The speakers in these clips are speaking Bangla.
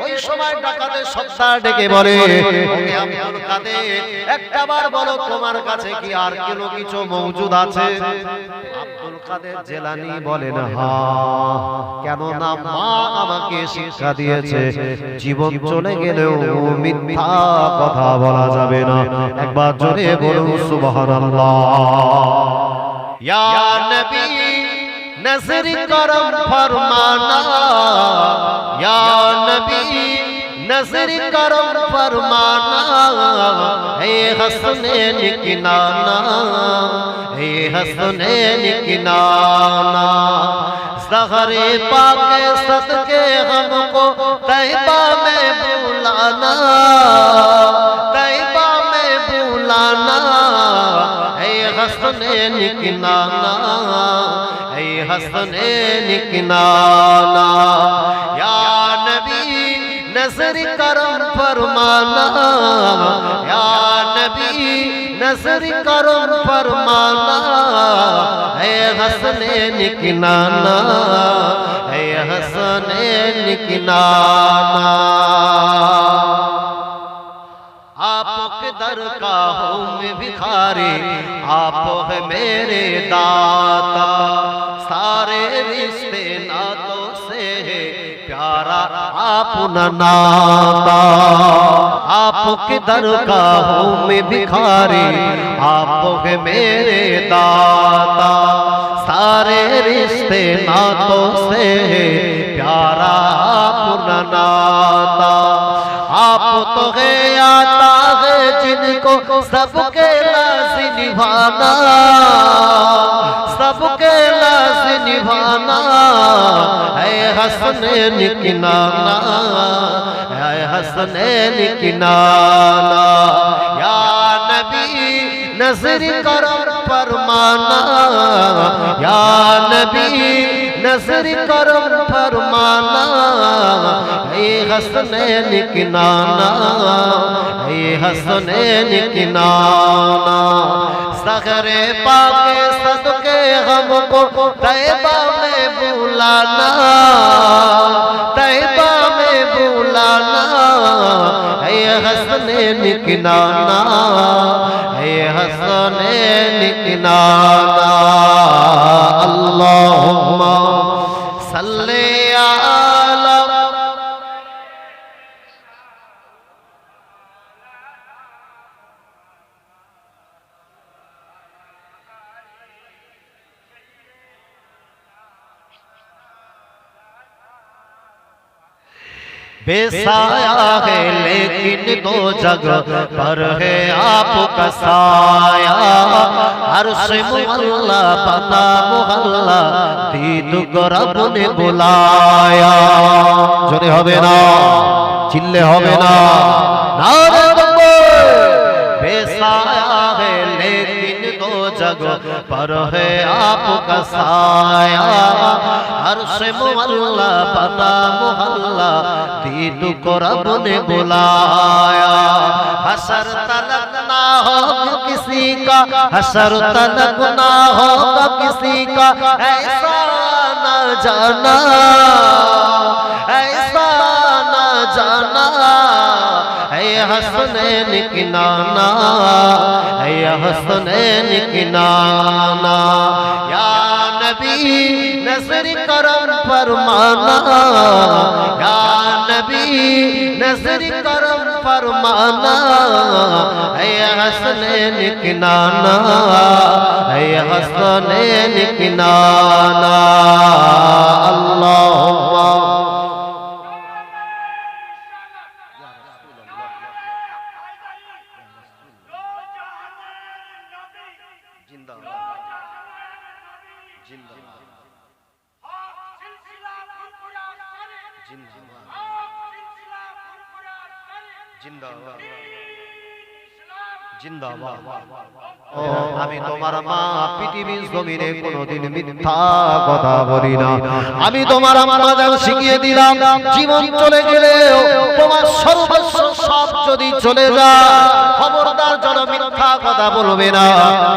ওই সময় ডাকাতের সত্তার ডেকে বলে ওকে আব্দুল কাদের একটা বলো তোমার কাছে কি আর কোনো কিছু মওজুদ আছে? আব্দুল কাদের জেলানি বলেন কেন না মা আমাকে শিক্ষা দিয়েছে জীবন চলে গেলেও মিথ্যা কথা বলা যাবে না। একবার জোরে বলুন সুবহানাল্লাহ। ইয়া নবী नज़र करम फरमाना। या नबी, नज़र करम फरमाना। हे हसने निकनाना, हे हसने निकनाना। सहरे पाके सदके हमको तैबा में बुलाना। तैबा में बुलाना। हे हसने निकनाना। हसने निकनाना। या नबी नज़र करम फरमाना। या नबी नज़र करम फरमाना। है हसने निकनाना। है हसने निकनाना। दर का हूँ भिखारी, आप है मेरे दाता। प्यारा आप नाता आपके दर का हूँ मैं भिखारी आप है मेरे दाता सारे रिश्ते नातों से है प्यारा आप नाता आप तो है आता है जिनको सबके लाज निभाना सबके लाज निभाना है हसने निकनाना है हसने निकनाना या नबी नजर करम फरमाना या नबी नजर करम फरमाना हे हसने निकनाना हे हसने निकनाना सगरे पाके सदके हमको तैबा में बुलाना तैबा में बुलाना हे हसने निकनाना हे हसने निकनाना अल्लाहुम्मा बेसाया है लेकिन दो जगह पर है आपका साया हर से मोहल्ला पता मोहल्ला दीद को रब ने बुलाया जोरे হবে না চিল্লে হবে না নারে दो जगह पर है आपका साया हर से मोहल्ला पता मोहल्ला दीद को रब ने बुलाया हसर तलक ना होगा किसी का हसर तलक ना होगा किसी का ऐसा ना जाना है हसने निकनाना है हसने निकनाना या नबी नजर करम फरमाना या नबी नजर करम फरमाना है हसने निकनाना है हसने निकनाना अल्लाहुम्मा জমিনে কোনোদিন মিথ্যা কথা বলি না। আমি তোমার আমার আম্মাজান শিখিয়ে দিলাম। জীবন চলে গেলেও তোমার সর্বস্ব সব যদি চলে যায়। খবর খোদার জন্য মিথ্যা কথা বলবে না।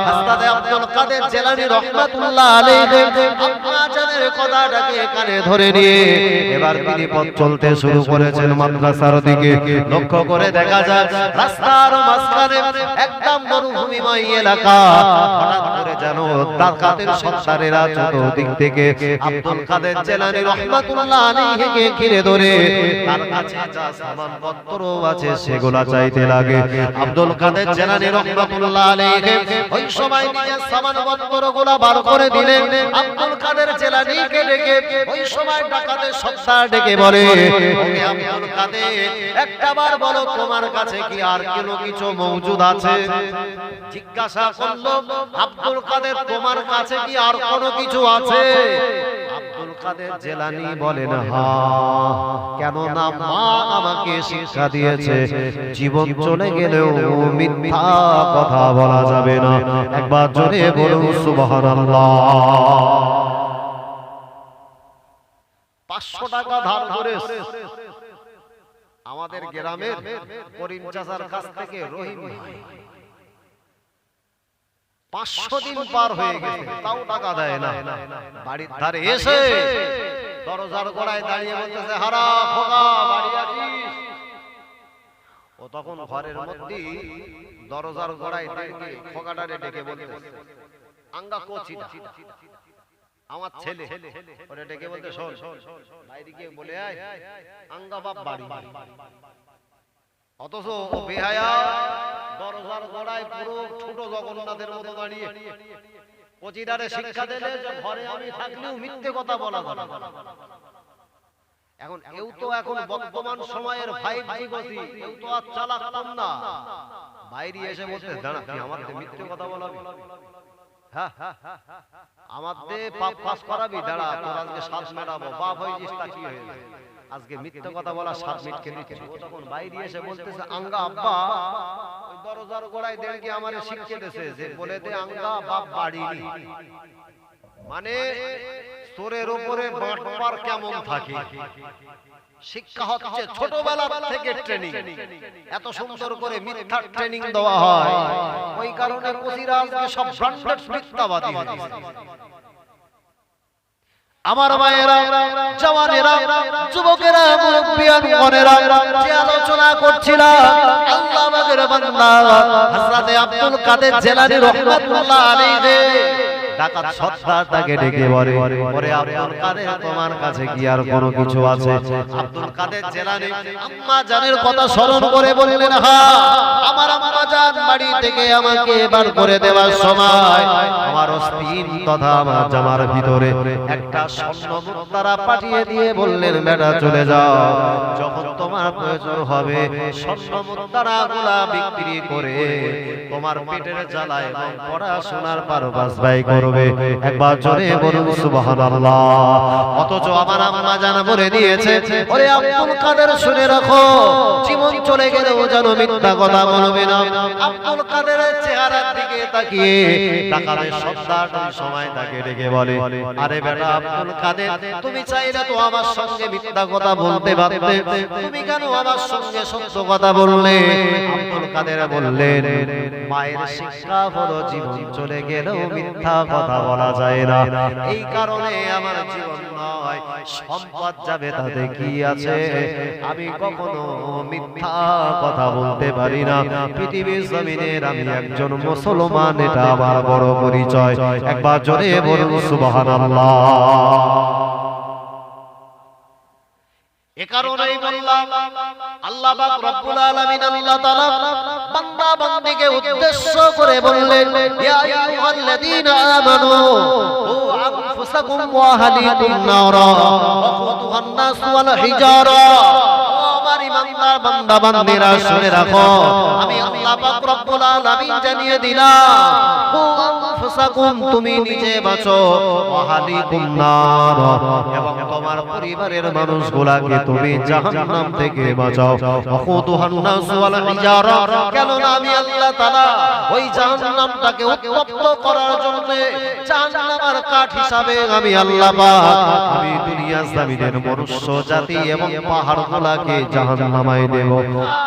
হযরত আব্দুল কাদের জেলানী রহমাতুল্লাহ আলাইহি আম্মা জানের কথাটাকে কানে ধরে নিয়ে এবার তিনি পথ চলতে শুরু করেছেন মাদ্রাসার দিকে। লক্ষ্য করে দেখা যায় রাস্তার মাঝখানে একদম মরুভূমিময় এলাকা। হঠাৎ করে যেন ডাকাতের সন্তানেরা চতুর্দিক থেকে আব্দুল কাদের জেলানী রহমাতুল্লাহ আলাইহিকে ঘিরে ধরে, তার কাছে যা সামানপত্র আছে সেগুলা চাইতে লাগে। আব্দুল কাদের জেলানী রহমাতুল্লাহ আলাইহি ওই সময় নিজের সামানপত্রগুলা বার করে দিলেন। আব্দুল কাদের জেলানীকে ডেকে ওই সময় ডাকাতের সত্তা ডেকে বলে, ওকে আব্দুল কাদের একটাবার বলো তোমার কাছে কি আর কোনো কিছু মওজুদ আছে? জিজ্ঞাসা করল, আব্দুল কাদের, তোমার কাছে কি আর কোনো কিছু আছে? আব্দুল কাদের জেলানি বলেন হ্যাঁ কেন না মা আমাকে শিক্ষা দিয়েছে জীবন চলে গেলেও মিথ্যা কথা বলা যাবে না। একবার জোরে বলুন সুবহানাল্লাহ। পাঁচশো টাকা ধার করে আমাদের গ্রামের করিম চাচার কাছ থেকে রহিম। ভাই পাঁচশো দিন পার হয়ে গেছে তাও টাকা দেয় না। বাড়ির ধারে এসে দরজার গোড়ায় দাঁড়িয়ে বলতেছে হারা খোকা বাড়ি আছিস ও তখন ঘরের মধ্যে দরজার গোড়ায় ডেকে খোকাটারে ডেকে বলতেছে আঙ্গা কোচিটা আমার ছেলে ওরে ডেকে বলতে শোন বাইরে গিয়ে বলে আয় আঙ্গা বাপ বাড়ি। অথচ বেহায়া দরজার গোড়ায় পুরো ছোট জগন্নাথের মতো দাঁড়িয়ে। কচিদারে শিক্ষা দিলে যে ঘরে আমি থাকলেও মিথ্যে কথা বলা যাবে না। এখন কেউ তো এখন বর্তমান সময়ের ফাইভ জি গতি কেউ তো আর চালাক কম না। বাইরে এসে বলতে দাঁড়া তুই আমার মিথ্যে কথা বলাবি? হ্যাঁ আমাদের পাপ পাস করাবি? দাঁড়া তোর আজকে শ্বাস মেটাবো বাপ হয়ে যাস তা কি হয়ে যায়? আজকে মিথ্যে কথা বলা সাত মিনিট কে দিচ্ছে তখন বাইরে এসে বলতেছে আঙ্গা আব্বা ওই দরজার গোড়ায় দেড়কে আমারে শিখছে দেছে যে বলে দে আঙ্গা বাপ বাড়িনি মানে স্তরের উপরে বাঁটবার কেমন থাকে? শিক্ষা হচ্ছে ছোটবেলা থেকে ট্রেনিং এত সুন্দর করে মিথ্যা ট্রেনিং দেওয়া হয়। ওই কারণে কচিরা আজকে সব ব্র্যান্ডেড মিথ্যাবাদী। আমার মায়েরা, জওয়ানেরা, যুবকেরা মুরব্বিয়ান গণেরা যে আলোচনা করছিলাম আল্লাহ আমাদের বান্দা, হযরতে আব্দুল কাদের জেলানী রাহমাতুল্লাহ আলাইহি। ডাকাত সত্তার তাকে ডেকে বলে ওরে আব্দুল কাদের তোমার কাছে কি আর কোনো কিছু আছে? আব্দুল কাদের জেলানী আম্মা জানের কথা স্মরণ করে বললেন হ্যাঁ আমার আম্মা জান বাড়ি থেকে আমাকে বার করে দেওয়ার সময় আমার অস্থিন তথা আমার জামার ভিতরে একটা স্বর্ণ মুদ্রা পাঠিয়ে দিয়ে বললেন বেটা চলে যাও। যখন তোমার প্রয়োজন হবে। বিক্রি করে তোমার পেটের পড়াশোনার পারবাস করবে। একবার জোরে বলুন সুবহানাল্লাহ। অথচ আমার জানা দিয়েছে, ওরে আব্দুল কাদের শুনে রাখো, জীবন চলে যেন মিথ্যা কথা বলবে না। আব্দুল চেহারার দিকে তাকিয়ে সময় তাকে ডেকে বলে, আরে বেটা আব্দুল কাদের, তুমি চাইলে তো আমার সঙ্গে মিথ্যা কথা বলতে পারতে। তুমি কেন আমার সঙ্গে সত্য কথা বললে, আব্দুল কাদের বললেন, মায়ের শিক্ষা হলো জীবন চলে গেলেও মিথ্যা কথা বলা যায় না। এই কারণে আমার জীবন নয়, সম্পদ যাবে তাতে কি আছে? আমি কখনো মিথ্যা কথা বলতে পারি না। পৃথিবীর জমিনের আমি একজন মুসলমান, এটা আমার বড় পরিচয়। একবার জোরে বলুন, সুবহানাল্লাহ। এ কারণেই বললাম, আল্লাহ পাক রব্বুল আলামিন আল্লাহ তাআলা বান্দা বান্দিকে উদ্দেশ্য করে বললেন, ইয়া আইয়ুহাল্লাযীনা আমানু, ও আনফুসাকুম ওয়া আহলিকুম নারা ওয়াকুদুহান নাস ওয়াল হিজারা আমার বান্দা, বান্দিরা শুনে রাখো। আমি আল্লাহ পাক রব্বুল আলামিন জানিয়ে দিলাম আনফুসাকুম, তুমি নিজে বাঁচো। ওয়ালিকুম নার। এবং তোমার পরিবারের মানুষগুলাকে তুমি জাহান্নাম থেকে বাঁচাও। ওয়াকুদুহান নাস ওয়াল হিজারা কেন না আমি আল্লাহ তাআলা ওই জাহান্নামটাকে উত্তপ্ত করার জন্য জাহান্নামের কাঠ হিসাবে আমি আল্লাহ পাক, আমি দুনিয়া জমিনের মনুষ্য, জাতি এবং পাহাড়গুলাকে জাহান্নামায় দেব।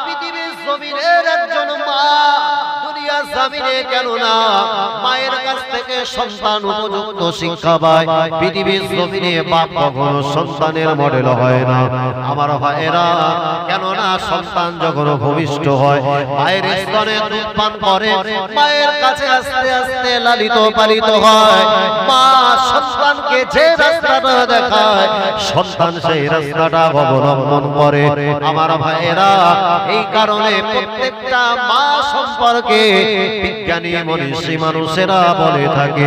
পৃথিবীর জমিনের একজন মা জমিনে কেন না মায়ের কাছ থেকে সন্তান উপযুক্ত শিক্ষা পায়। পৃথিবীর জমিনে বাপ কখনো সন্তানের মডেল হয় না। আমার ভাইয়েরা কেন না সন্তান যখন ভূমিষ্ঠ হয়, মায়ের স্তনে দুধ করে, মায়ের কাছে আস্তে আস্তে লালিত পালিত হয়। মা সন্তানকে যে রাস্তাটা দেখায়, সন্তান সেই রাস্তাটা অবলম্বন করে। আমার ভাইয়েরা, এই কারণে প্রত্যেকটা মা সম্পর্কে বিজ্ঞানী মনীষী মানুষেরা বলে থাকে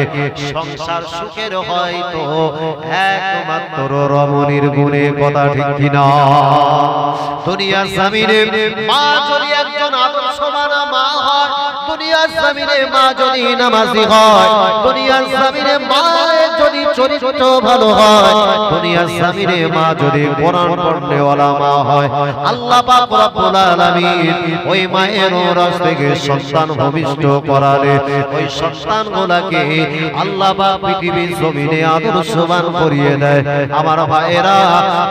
সংসার সুখের হয়তো একমাত্র রমণীর গুণে কথা ঠিক কিনা। দুনিয়ার জামিনে মা যদি একজন আদর্শবান মা হয় দুনিয়ার মা যদি নামাজি হয় দুনিয়ার মা যদি চরিত্র ভালো হয় দুনিয়ার মা যদি কোরআন পড়নেওয়ালা মা হয় আল্লাহ পাক রব্বুল আলামিন ওই মায়ের রস থেকে সন্তান ভূমিষ্ঠ করালে ওই সন্তানগুলোকে আল্লাহ পাক পৃথিবীর জমিনে আদর্শবান করিয়ে দেয়। আমার ভাইয়েরা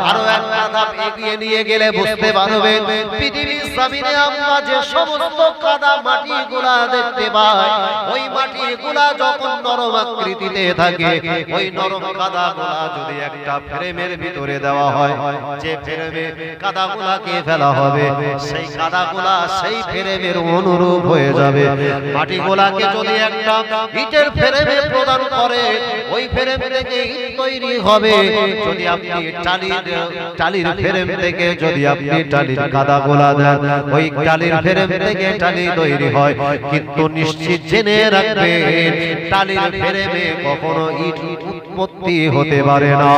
আরও একটা ধাপ এগিয়ে নিয়ে গেলে বুঝতে পারবে পৃথিবীর জমিনে আমরা যে সমস্ত কাদা মাটিগুলা দেখতে পাই ওই মাটিগুলা যখন নরম আকৃতিতে থাকে ওই নরম কাদাগুলা যদি একটা ফ্রেমের ভিতরে দেওয়া হয় যে ফ্রেমে কাদাগুলাকে ফেলা হবে সেই কাদাগুলা সেই ফ্রেমের অনুরূপ হয়ে যাবে। মাটিগুলাকে যদি একটা ইটের ফ্রেমে প্রদান করে, ওই ফ্রেম থেকে ইট তৈরি হবে। যদি আপনি টালির টালির ফ্রেম থেকে যদি আপনি টালির গাদা গোলা দেন, ওই টালির ফ্রেম থেকে টালি তৈরি হয়। কিন্তু নিশ্চিত জেনে রাখবেন, টালির ফ্রেমে কখনো ইট উৎপত্তি হতে পারে না।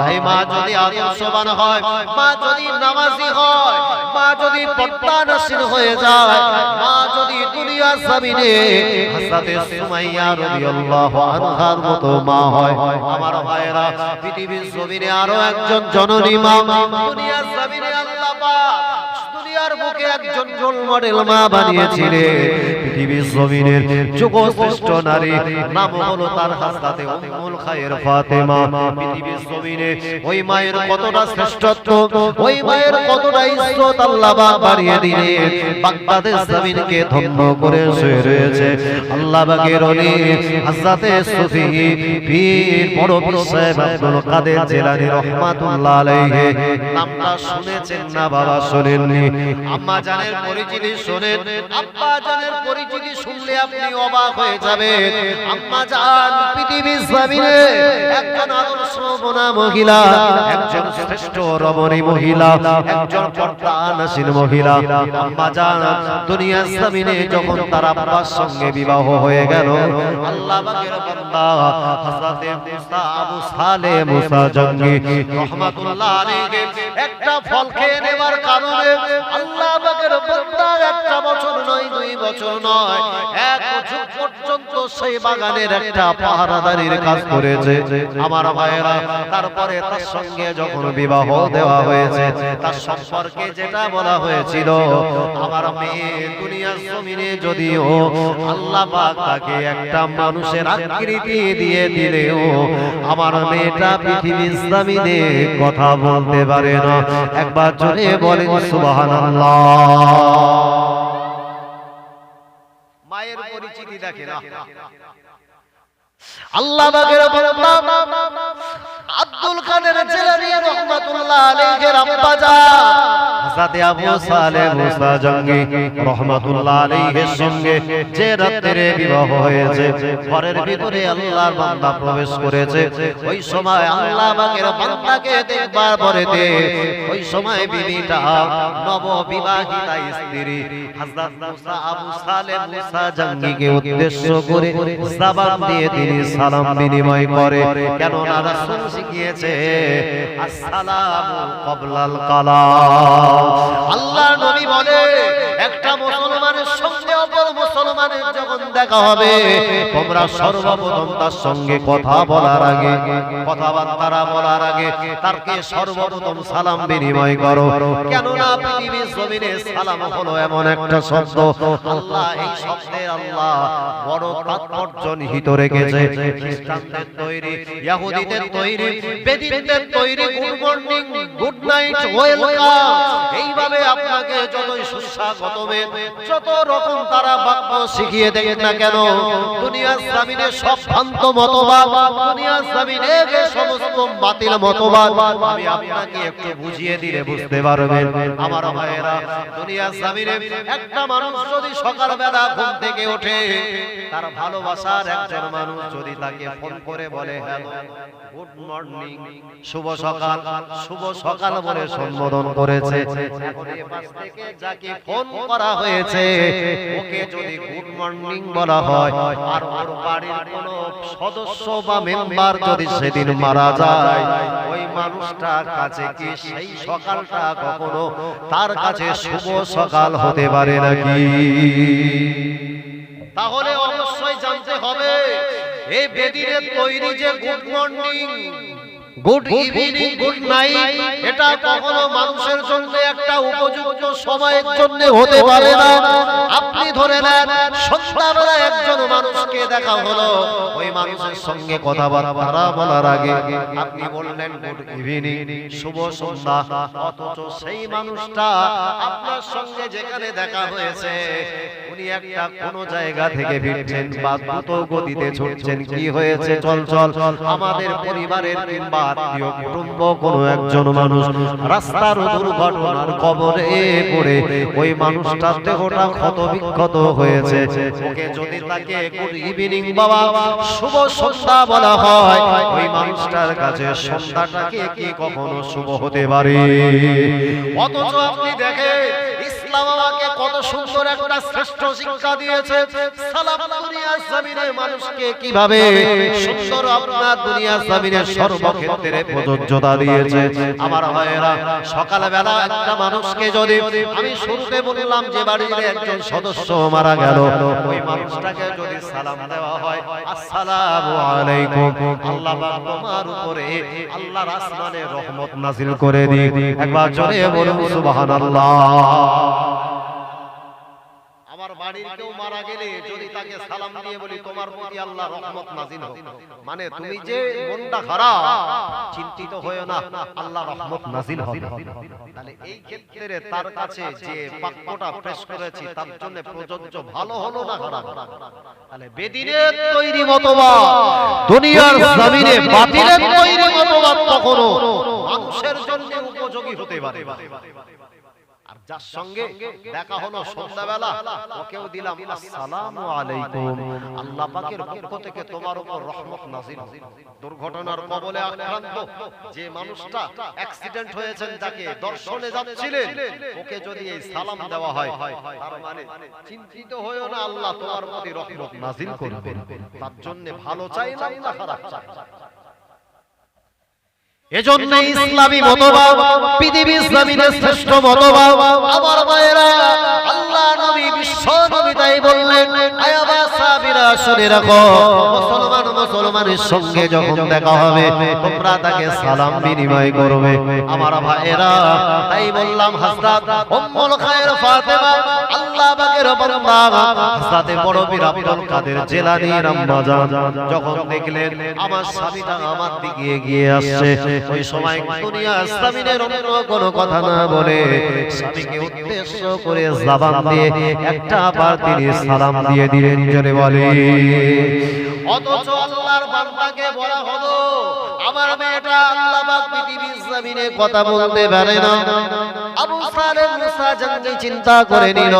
তাই মা যদি আদর্শবান হয়, মা যদি নামাজি হয়, মা যদি পর্দানসীন হয়ে যায়, মা যদি দুনিয়া জমিনে হযরতে সুমাইয়া রাদিয়াল্লাহু আনহার মতো মা হয়। আমার ভাইয়েরা, পৃথিবীর জমিনে আরও একজন জননী মা, দুনিয়ার জমিনে আল্লাহ পাক দুনিয়ার বুকে একজন রোল মডেল মা বানিয়েছিলেন। পৃথিবীর জমিনের যুগশ্রেষ্ঠ নারী, নাম হলো তার হাসরাতে উম্মুল খায়ের ফাতেমা। পৃথিবীর জমিনে ওই মায়ের কতটা শ্রেষ্ঠত্ব, ওই মায়ের কতটা ইজ্জত আল্লাহ বাড়িয়ে দিলেন। বাগদাদের জমিনকে ধন্য করে শুয়ে রয়েছে আল্লাহ পাকের ওলি হযরতে সুফি পীর বড় পীর সাহেব আব্দুল কাদের জিলানী রাহমাতুল্লাহ আলাইহি। নামটা শুনেছেন না বাবা, শুনেননি। আম্মা জানের পরিচিতি শুনেন, আব্বা জানের পরিচিতি শুনলে আপনি অবাক হয়ে যাবেন, আম্মা জান, পৃথিবীর জমিনে একজন আদর্শ বোনা মহিলা, একজন শ্রেষ্ঠ রমণী মহিলা, একজন পর্দানসীন মহিলা। আম্মা জান, দুনিয়ার জমিনে যখন তার আব্বার সঙ্গে বিবাহ হয়ে গেল, আল্লাহ পাকের বান্দা, হযরতে মুসা, আবু সালে মুসা জঙ্গি, রহমাতুল্লাহ আলাইহি, একটা ফল খেয়ে নেবার কারণে আল্লাহ পাকের বান্দা একটা বছর নয়, দুই বছর নয় আমার তারপরে তার বলা হয়েছিল, আমার মেয়ে যদিও আল্লাহ তাকে একটা মানুষের আকৃতি দিয়ে দিলেও আমার মেয়েটা পৃথিবীর জমিনে কথা বলতে পারে না। একবার জোরে বলেন সুবহানাল্লাহ। আল্লাহ বাগের বান্দা আব্দুল কাদের জিলানী রাহমাতুল্লাহ আলাইহির আব্বা জান হযরতে আবু সালেহ মুসা জঙ্গি রাহমাতুল্লাহ আলাইহির সঙ্গে যে রাত্রে বিবাহ হয়েছে ঘরের ভিতরে আল্লাহর বান্দা প্রবেশ করেছে ওই সময় আল্লাহ বাগের বান্দাকে দেখবার পরেতে ওই সময় বিবিটা নব বিবাহিতা স্ত্রী হযরত মুসা আবু সালেহ মুসা জঙ্গিকে উদ্দেশ্য করে জবান দিয়ে তিনি সালাম বিনিময় করে। কেন না রাসূল শিখিয়েছে আসসালামু কবলাল কালাম। আল্লাহ নবী বলে যখন দেখা হবে, তোমরা সর্বপ্রথম তার সঙ্গে কথা বলার আগে কথাবার্তা বলার আগে তারকে সর্বপ্রথম সালাম বিনিময় করো। কেননা পৃথিবীর জমিনে সালাম হলো এমন একটা শব্দ। আল্লাহ এই শব্দের আল্লাহ বড় তাৎপর্য নিহিত রেখেছে। খ্রিস্টানদের তৈরি ইহুদিদের তৈরি, বেদিনদের তৈরি, good morning, good night, welcome. এইভাবে আপনাকে যতই সুস্বাগতমে, যত রকম তারা বাক্য শিখিয়ে দেন না কেন? দুনিয়ার জামিনে সব ভ্রান্ত মতবাদ, দুনিয়ার জামিনে যে সমস্ত বাতিল মতবাদ, আমি আপনাকে একটু বুঝিয়ে দিলে বুঝতে পারবেন। আমার ভাইয়েরা, দুনিয়ার জামিনে একটা মানুষ যদি সকালবেলা ঘুম থেকে ওঠে, তার ভালোবাসার একজন মানুষ যদি তাকে ফোন করে বলে, হ্যালো, গুড মর্নিং, শুভ সকাল। শুভ সকাল বলে সম্বোধন করেছে। যাকে ফোন করা হয়েছে, ওকে যদি গুড মর্নিং বলা হয়। আর ওর বাড়ির কোনো সদস্য বা মেম্বার যদি সেদিন মারা যায়, ওই মানুষটার কাছে কি সেই সকালটা কখনো তার কাছে শুভ সকাল হতে পারে নাকি? তাহলে অবশ্যই জানতে হবে, এই বেদিনের তৈরি যে good morning, good evening, good night, এটা কখনো মানুষের জন্য একটা উপযুক্ত সময়ের জন্য হতে পারে না। আপনি ধরে নেন সন্ধ্যাবেলা একজন মানুষকে দেখা হলো। ওই মানুষের সঙ্গে কথাবার্তা বলার আগে আপনি বললেন, গুড ইভিনিং, শুভ সন্ধ্যা। অথচ সেই মানুষটা আপনার সঙ্গে যেখানে দেখা হয়েছে, উনি একটা কোন জায়গা থেকে ফিরছেন বা দ্রুত গতিতে ছুটছেন। কি হয়েছে? চল চল। আমাদের পরিবারের কিংবা আত্মীয় কুটুম্ব কোনো একজন মানুষ রাস্তার দুর্ঘটনার কবরে পড়ে ওই মানুষটার দেহটা ক্ষত বিক্ষত হয়েছে। ওকে যদি তাকে গুড ইভিনিং বাবা শুভ সন্ধ্যা বলা হয়। ওই মানুষটার কাছে সন্ধ্যাটাকে কি কখনো শুভ হতে পারে। অথচ আপনি দেখেন ইসলাম আমাকে কত সুন্দর একটা শ্রেষ্ঠ শিক্ষা দিয়েছে। সালাম দুনিয়ার জমিনে মানুষকে কীভাবে সুন্দর আপনার দুনিয়ার জমিনে সর্বক্ষেত্রে প্রযোজ্যতা দিয়েছে। আমার ভাইয়েরা, সকালবেলা একটা মানুষকে যদি আমি শুরুতে বললাম যে বাড়ির একজন সদস্য মারা গেল, ওই মানুষটাকে যদি সালাম দেওয়া হয়, আসসালামু আলাইকুম। আল্লাহ তোমার উপরে আল্লাহর আসমানে রহমত নাজিল করে দিই একবার জোরে বলুন, সুবহানাল্লাহ। বাড়ির কেউ মারা গেলে যদি তাকে সালাম দিয়ে বলি, তোমার প্রতি আল্লাহ রহমত নাজিল হোক। মানে তুমি যে মনটা খারাপ, চিন্তিত হয়েও না, আল্লাহ রহমত নাজিল হবে। তাহলে এই ক্ষেত্রে তার কাছে যে বাক্যটা পেশ করেছি, তার জন্য প্রযোজ্য ভালো হলো না খারাপ? তাহলে বেদিনের তৈরি মতবাদ, দুনিয়ার জমিনে বাতিলের তৈরি মতবাদ কখনো মানুষের জন্য উপযোগী হতে পারে যার সঙ্গে দেখা হলো সন্ধ্যাবেলা, ওকেও দিলাম আসসালামু আলাইকুম। আল্লাহ পাকের পক্ষ থেকে তোমার উপর রহমত নাজিল। দুর্ঘটনার কবলে আক্রান্ত যে মানুষটা অ্যাক্সিডেন্ট হয়েছেন, যাকে দর্শনে যাচ্ছিলেন, ওকে যদি এই সালাম দেওয়া হয়, তার মানে চিন্তিত হয়েও না আল্লাহ তোমার প্রতি রহমত নাজিল করবেন। তার জন্য ভালো চাইলাম না খারাপ চাই এজন্য ইসলামী মতবাদ পৃথিবীর জমিনের শ্রেষ্ঠ মতবাদ। আমার মায়েরা আল্লাহ নবী বিশ্ব নবী তাই বললেন আয়াবা সাবিরা শুনে রাখো মুসলমান মুসলমানের সঙ্গে যখন দেখা হবে তোমরা তাকে সালাম বিনিময় করবে। আমার ভাইয়েরা তাই বললাম হযরত উম্মুল খায়র ফাতেমা আল্লাহ পাকের বান্দা হযরত বড় বীর আব্দুল কাদের জিলানী রাম্মা যখন দেখলেন আমার স্বামীটা আমার দিকে এগিয়ে আসছে। ওই সময় দুনিয়া ইসলামিনের অন্য কোনো কথা না বলে স্বামীকে উদ্দেশ্য করে জবান দিয়ে একটা বার তিনি সালাম দিয়ে দিলেন জোরে বলে অথচ আল্লাহর বান্দাকে বলা হলো আমার মেয়েটা আল্লাহ পাক পৃথিবীর জমিনে কথা বলতে পারে না। চিন্তা করে নিল।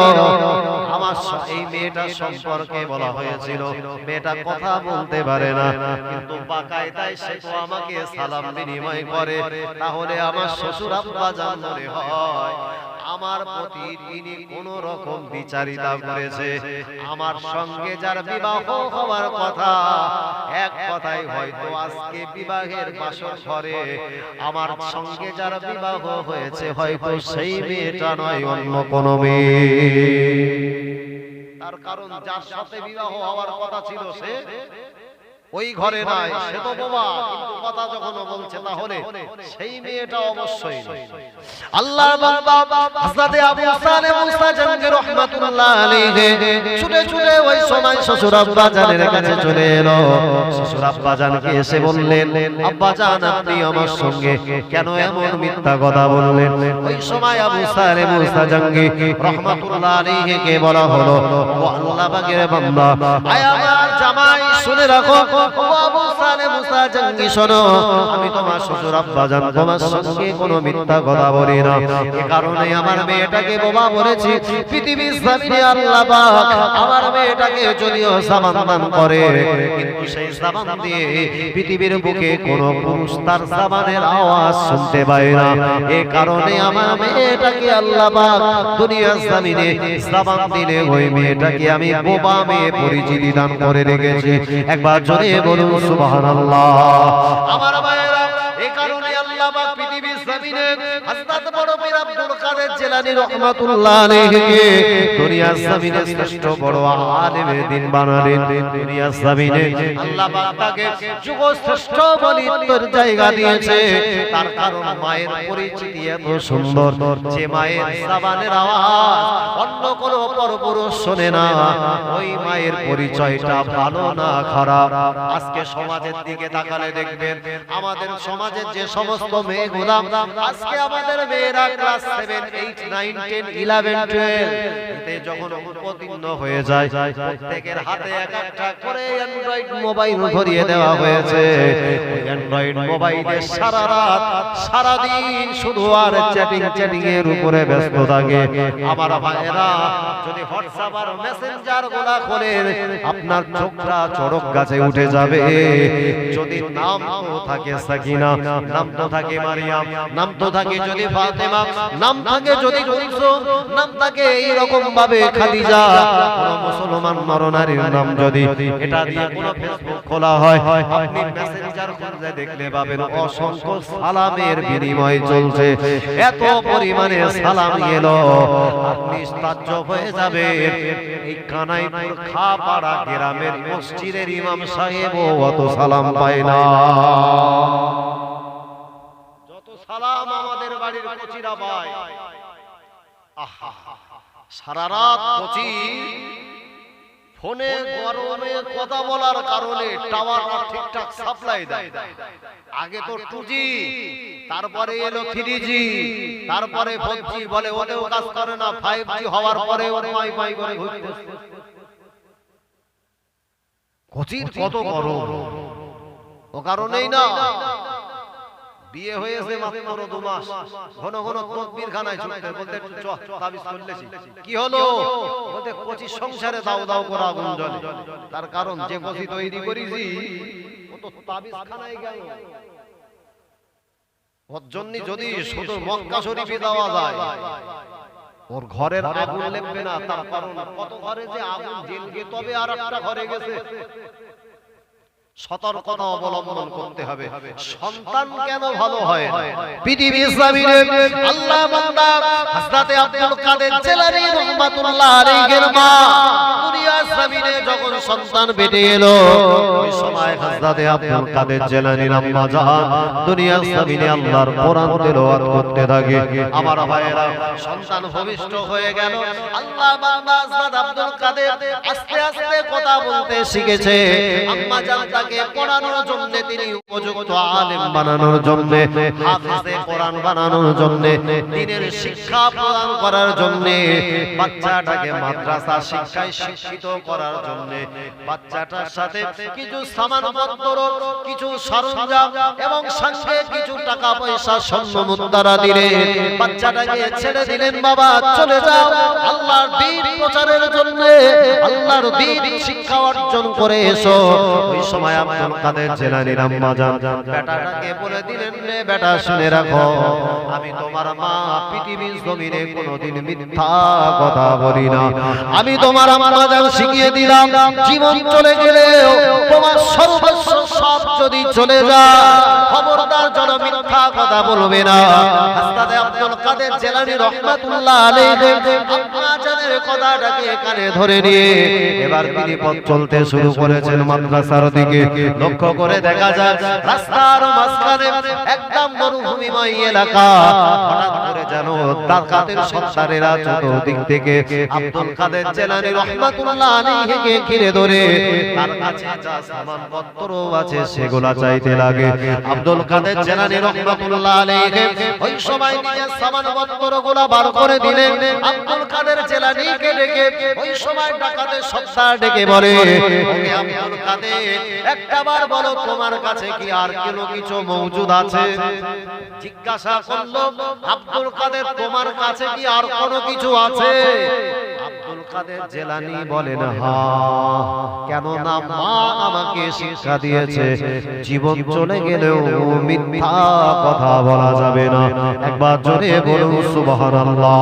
আমার এই মেয়েটা সম্পর্কে বলা হয়েছিল, মেয়েটা কথা বলতে পারে না। কিন্তু আমাকে তাহলে আমার শ্বশুর আব্বা জান হয় আমার প্রতি তিনি কোন রকম বিচারিতা করেছে। আমার সঙ্গে যার বিবাহ হওয়ার কথা, এক কথাই হয়তো আজকে বিবাহের বাসর ঘরে আমার সঙ্গে যার বিবাহ হয়েছে, হয়তো সেই মেয়েটা নয়, অন্য কোন মেয়ে। তার কারণ যার সাথে বিবাহ হওয়ার কথা ছিল সে ওই ঘরে নাই সে তো বোমা কিন্তু কথা যখন বলছে তাহলে সেই মেয়েটা অবশ্যই বান্দা হযরতে আবু সালেহ মুসা জানকে রাহমাতুল্লাহ আলাইহি ছুটে ছুটে ওই সময় শ্বশুর আব্বা জানের কাছে চলে এলো। শ্বশুর আব্বা জানকে এসে বললেন আব্বা জান আপনি আমার সঙ্গে কেন এমন মিথ্যা কথা বললেন? ওই সময় আবু সালেহ মুসা জানকে রাহমাতুল্লাহ আলাইহি কে বলা হলো ও আল্লাহ পাকের বান্দা আয় আমার জামাই শুনে রাখো ও পৃথিবীর সামান সামান বুকে কোন পুরুষ তার সাবানের আওয়াজ শুনতে পায় না। এ কারণে আমার মেয়েটাকে আল্লাহ দুনিয়ার জমিনে সাবান দিলে ওই মেয়েটাকে আমি বোবা মেয়ে পরিচিতি দান করে রেখেছি। একবার জোরে বলুন সুবহানাল্লাহ। আমার মায়েরা জিলানী রাহমাতুল্লাহ আলাইহিকে দুনিয়ার জমিনে শ্রেষ্ঠ বড় আলেম দিন বানালেন দুনিয়ার জমিনে। আল্লাহ পাক তাকে যুগ শ্রেষ্ঠ বলিত্বর জায়গা দিয়েছে। তার কারণ মায়ের পরিচিতি এত সুন্দর। যে মায়ের সাবানের আওয়াজ অন্য কোন পরপুরুষ শোনে না। ওই মায়ের পরিচয়টা ভালো না খারাপ। আজকে সমাজের দিকে তাকালে দেখবেন, আমাদের সমাজের যে সমস্ত মেয়েগুলা আজকে আমাদের মেয়েরা ক্লাস সেভেন এইট শুধু আর চ্যাটিং চ্যাটিং এর উপরে ব্যস্ত থাকে। আমার ভাইয়েরা, যদি হোয়াটসঅ্যাপ আর মেসেঞ্জারগুলা খোলেন, আপনার চোখটা চড়ক গাছে উঠে যাবে। যদি নাম থাকে সাকিনা, নাম তো থাকে মারিয়াম, নাম তো থাকে যদি ফাতেমা, নাম থাকে যদি কুলসুম নাম থাকে এই রকম ভাবে খাদিজা, কোন মুসলমান নরনারীর নাম যদি এটা দিয়ে কোন ফেসবুক খোলা হয়, আপনি মেসেঞ্জার খুঁজে দেখলে পাবেন অসংখ্য সালামের বিনিময় চলছে। এত পরিমাণে সালাম এলো, আপনি তাজ্জব হয়ে যাবে এই কানাইপুর খাপাড়া গ্রামের মসজিদের ইমাম সাহেবও অত সালাম পায় না। সালাম আমাদের বাড়ির কচিরা পায় সারা রাত কচি ফোনে গরমে কথা বলার কারণে টাওয়ারটা ঠিকঠাক সাপ্লাই দেয় আগে তো টু তারপরে এলো থ্রি তারপরে ফোর জি বলে ওতেও কাজ করে না ফাইভ জি হওয়ার পরে মাই মাই করে ঘুরতে কচির কত গরম। ও কারণেই না বিয়ে হয়েছে মাত্র দু মাস। ঘন ঘন তকবীর খানায় ছুটতে বলতে চ তাবিজ করলেছি। কি হলো? বলতে কচি সংসারে দাও দাও করে আগুন জ্বলে। তার কারণ যে কচি তৈরি করেছি ও তো তাবিজ খানায় গেল। ওর জন্য যদি শুধু মক্কা শরীফে দেওয়া যায় ওর ঘরের আগুন লেপবে না। তার কারণ কত ঘরে যে আগুন জ্বলবে তবে আর একটা ঘরে গেছে। সতর্কতা অবলম্বন করতে হবে। সন্তান কেন ভালো হয় পৃথিবী ইসলামীর আল্লাহ বান্দা হযরতে আব্দুল কাদের জিলানী রাহমাতুল্লাহ আলাইহির মা। দুনিয়া জমিনে যখন সন্তান বেটে এলো, ওই সময় হযরতে আব্দুল কাদের জিলানীর আম্মা জাহান দুনিয়া জমিনে আল্লাহর কোরআন তেলাওয়াত করতে থাকে। আমার ভাইয়েরা, সন্তান ভূমিষ্ঠ হয়ে গেল। আল্লাহ বান্দা হযরত আব্দুল কাদের আস্তে আস্তে কথা বলতে শিখেছে। আম্মা জান তাকে পড়ানোর জন্য তিনি উপযুক্ত আলেম বানানোর জন্য, হাফেজে কোরআন বানানোর জন্য, দিনের শিক্ষা প্রদান করার জন্য, বাচ্চাটাকে মাদ্রাসা শিক্ষায় শিক্ষিত করার জন্য, বাচ্চাটার সাথে কিছু সামানপত্র কিছু সরঞ্জাম এবং সঙ্গে কিছু টাকা পয়সা স্বর্ণ দিলে বাচ্চাটাকে ছেড়ে দিলেন, বাবা, চলে যাও। আল্লাহর দিন প্রচারের জন্য, আল্লাহর দিন শিক্ষা অর্জন করে এসো। ওই সময় আব্দুল কাদের জেলানির আম্মা জান বেটাটাকে বলে দিলেন রে বেটা শুনে রাখো। আমি তোমার মা পৃথিবীর জমিনে কোনোদিন মিথ্যা কথা বলি না। আমি তোমার আম্মা জান শিখিয়ে দিলাম জীবন চলে গেলে তোমার সর্বস্ব সব যদি চলে যায় খবরদার যেন মিথ্যা কথা বলবে না। হাজরাতে আব্দুল কাদের জেলানি রহমাতুল্লাহ আলাইহি আব্বাজানের কথাটাকে কানে ধরে নিয়ে এবার তিনি পথ চলতে শুরু করেছেন মাদ্রাসার দিকে। লক্ষ্য করে দেখা যায় রাস্তার মাঝখানে একদম মরুভূমিময় এলাকা। হঠাৎ করে যেন তার কাদের সন্তানেরা চতুর্দিক থেকে আব্দুল কাদের জেলানি রহমাতুল্লাহ আলাইহিকে ঘিরে ধরে, তার কাছে যা সামানপত্র আছে সেগুলা চাইতে লাগে। আব্দুল কাদের জেলানি রহমাতুল্লাহ আলাইহি ওই সময় নিজের সামানপত্রগুলো বার করে দিলেন। আব্দুল কাদের জেলানিকে ডেকে ওই সময় ডাকাতের সত্তা ডেকে বলে একটাবার বলো, তোমার কাছে কি আর কোনো কিছু মওজুদ আছে? জিজ্ঞাসা করল, আব্দুল কাদের, তোমার কাছে কি আর কোনো কিছু আছে? কথা বলা যাবে না। একবার জোরে বলুন, সুবহানাল্লাহ।